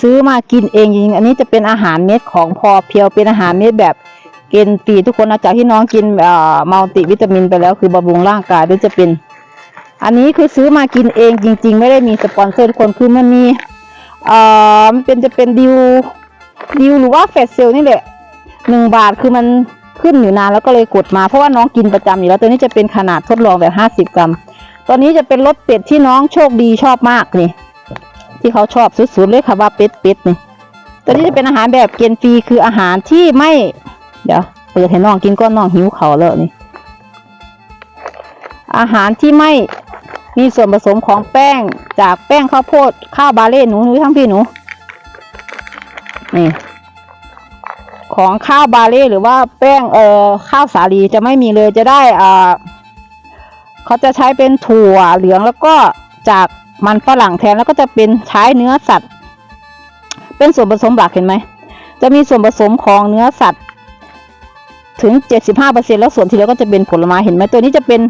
ซื้อมากินเองจริงอันนี้จะเป็นอาหารเม็ดของพอเพียวเป็นอาหารเม็ดแบบเกณฑ์ฟรีทุกคนนะจากที่น้องกินเอ่อมัลติวิตามินไปแล้วคือบำรุงร่างกายด้วยจะเป็น อันนี้คือซื้อมากินเองจริง ๆ ไม่ได้มีสปอนเซอร์ทุกคนคือมันมีเอ่อมันเป็นจะเป็นดิวดิวหรือว่าแฟตเซลนี่แหละหนึ่งบาทคือมันขึ้นอยู่นานแล้วก็เลยกดมาเพราะว่าน้องกินประจำอยู่แล้วตัวนี้จะเป็นขนาดทดลองแบบห้าสิบกรัม ตอนนี้จะเป็นรสเป็ดที่น้องโชคดีชอบมากนี่ ที่เขาชอบสุดๆเลยค่ะว่าเป็ดเป็ดนี่ตัวนี้จะเป็นอาหารแบบเกณฑ์ฟรีคืออาหารที่ไม่ เดี๋ยวเปิดให้น้องกินก้อนน้องหิวเขาแล้วนี่ อาหารที่ไม่มีส่วนผสมของแป้งจากแป้งข้าวโพดข้าวบาเล่หนูหนูทั้งพี่หนูนี่ของข้าวบาเล่หรือว่าแป้งเอ่อข้าวสาลีจะไม่มีเลยจะได้อ่าเขาจะใช้เป็นถั่วเหลืองแล้วก็จาก มันฝรั่งแทนแล้วก็จะเป็นใช้เนื้อสัตว์ เป็นส่วนผสมหลักเห็นไหม จะมีส่วนผสมของเนื้อสัตว์ ถึง 75%แล้วส่วนที่เหลือก็จะเป็นผลไม้เห็นไหมตัวนี้จะเป็น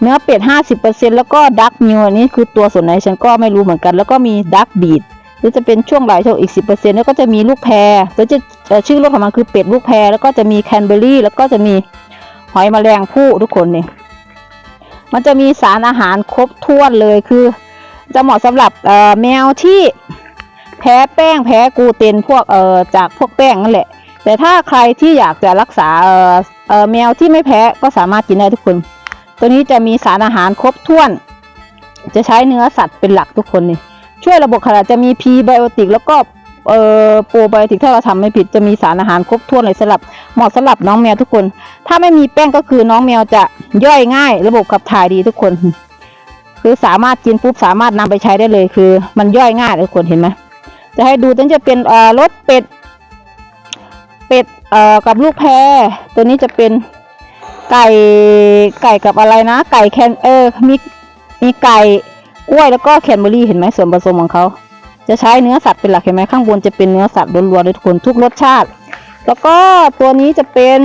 เนื้อเป็ด 50%แล้วก็ดักมิวอันนี้คือตัวส่วนไหนฉันก็ไม่รู้เหมือนกัน แล้วก็มีดักบีดหรือจะเป็นช่วงบ่ายช่วงอีก 10%แล้วก็จะมีลูกแพรตัวจะชื่อรสของมันคือเป็ดลูกแพรแล้วก็จะมีแคนเบอรี่ แล้วก็จะมีหอยแมลงภู่ทุกคนเนี่ยมันจะมีสารอาหารครบถ้วนเลยคือ จะเหมาะสำหรับเอ่อแมวที่แพ้แป้งแพ้กลูเตนพวกเอ่อจากพวกแป้งนั่นแหละ แต่ถ้าใครที่อยากจะรักษาเอ่อเอ่อแมวที่ไม่แพ้ก็สามารถกินได้ทุกคน ตัวนี้จะมีสารอาหารครบถ้วน จะใช้เนื้อสัตว์เป็นหลักทุกคนนี่ช่วยระบบขนาดจะมีพรีไบโอติกแล้วก็เอ่อโปรไบโอติกถ้าเราทำไม่ผิดจะมีสารอาหารครบถ้วนเลยสำหรับเหมาะสำหรับน้องแมวทุกคน ถ้าไม่มีแป้งก็คือน้องแมวจะย่อยง่าย ระบบขับถ่ายดีทุกคน คือสามารถกินปุ๊บสามารถนำไปใช้ได้เลยคือ มันย่อยง่ายทุกคนเห็นไหมจะให้ดูตัวนี้จะเป็นอ่อรสเป็ด เป็ดเอ่อกับลูกแพรตัวนี้จะเป็นไก่ไก่กับอะไรนะ ไก่แคนเออมีมีไก่กล้วยแล้วก็แคนเบอรี่เห็นไหมส่วนผสมของเขาจะใช้เนื้อสัตว์เป็นหลักเห็นไหมข้างบนจะเป็นเนื้อสัตว์ล้วนๆเลยทุกคนทุกรสชาติ แล้วก็ตัวนี้จะเป็น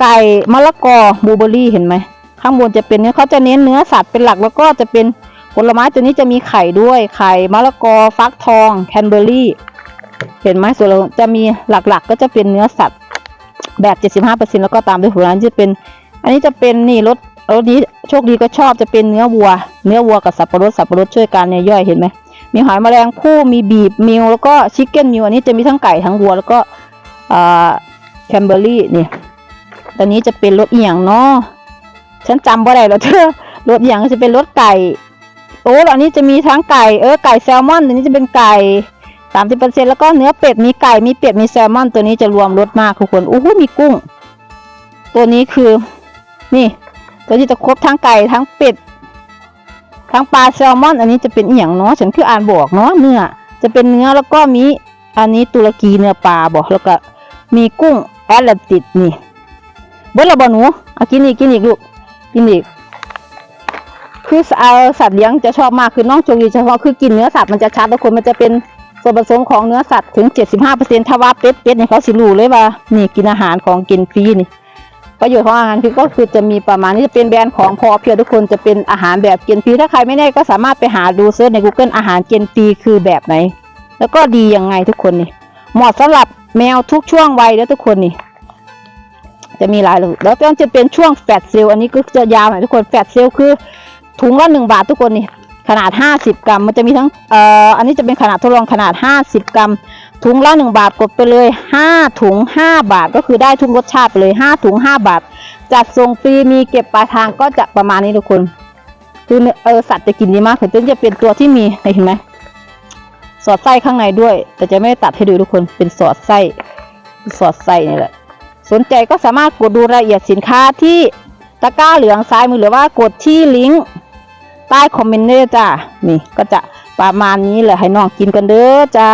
ไก่มะละกอบูเบอรี่เห็นไหม ข้างบนจะเป็นเนื้อเขาจะเน้นเนื้อสัตว์เป็นหลักแล้วก็จะเป็นผลไม้ตัวนี้จะมีไข่ด้วย ไข่มะละกอฟักทองแคนเบอร์รี่ เห็นไหมส่วนเราจะมีหลักๆ ก็จะเป็นเนื้อสัตว์แบบ 75%แล้วก็ตามด้วยหัวนั้นจะเป็น อันนี้จะเป็นนี่รสรสนี้โชคดีก็ชอบจะเป็นเนื้อวัว เนื้อวัวกับสับปะรดสับปะรดช่วยกันเนี่ยย่อยเห็นไหมมีหอยแมลงภู่มีบีบมิลแล้วก็ชิคเก้นมิลอันนี้จะมีทั้งไก่ทั้งวัวแล้วก็แคนเบอรี่นี่ตอนนี้จะเป็นรสเอียงเนาะ ฉันจำบ่ได้แล้วเธอรสอยงก็จะเป็นรสไก่ โอ้แล้วอันนี้จะมีทั้งไก่เออไก่แซลมอนตัวนี้จะเป็นไก่สามสิบเปอร์เซ็นแล้วก็เนื้อเป็ดมีไก่มีเป็ดมีแซลมอนตัวนี้จะรวมรสมากทุกคนโอ้โหมีกุ้ง ตัวนี้คือ นี่ ตัวนี้จะครบทั้งไก่ทั้งเป็ดทั้งปลาแซลมอน อันนี้จะเป็นอหย่างเนาะฉันคืออ่านบอกเนาะเนื้อจะเป็นเนื้อแล้วก็มี อันนี้ตุรกีเนื้อปลาบอกแล้วก็มีกุ้งแอตแลนติกนี่เบิ้ลละบอหนูเอากินอีกกินอีกลูก กินอีก คือเอาสัตว์เลี้ยงจะชอบมากคือน้องโจกีเฉพาะคือกินเนื้อสัตว์มันจะชัดทุกคนมันจะเป็นส่วนผสมของเนื้อสัตว์ถึง 75%ถ้าว่าเป็ดเป็ดเนี่ยเขาสิรู้เลยว่า นี่กินอาหารของกินฟรีนี่ประโยชน์ของอาหารคือก็คือจะมีประมาณนี้จะเป็นแบรนด์ของพอเพียวทุกคนจะเป็นอาหารแบบกินฟรีถ้าใครไม่แน่ก็สามารถไปหาดูเซิร์ชใน Google อาหารกินฟรีคือแบบไหน แล้วก็ดียังไงทุกคนนี่เหมาะสำหรับแมวทุกช่วงวัยแล้วทุกคนนี่ จะมีหลายเลยแล้วก็จะเป็นช่วงแฟตเซลล์อันนี้ก็จะยาวหน่อยทุกคนแฟตเซลล์คือถุงละหนึ่งบาททุกคนนี่ขนาด 50 กรัม มันจะมีทั้งเอ่ออันนี้จะเป็นขนาดทดลองขนาด 50 กรัม ถุงละ 1 บาทกดไปเลย 5 ถุง 5 บาทก็คือได้ทุกรสชาติไปเลย 5 ถุง 5 บาท จัดส่งฟรีมีเก็บปลายทางก็จะประมาณนี้ทุกคน คือเออสัตว์จะกินดีมากถึงจะเป็นตัวที่มีเห็นไหมสอดไส้ข้างในด้วย แต่จะไม่ตัดให้ดูทุกคนเป็นสอดไส้สอดไส้นี่แหละ สนใจก็สามารถกดดูรายละเอียดสินค้าที่ตะกร้าเหลืองซ้ายมือหรือว่ากดที่ลิงก์ใต้คอมเมนต์เด้อจ้านี่ก็จะประมาณนี้แหละให้น้องกินกันเด้อจ้า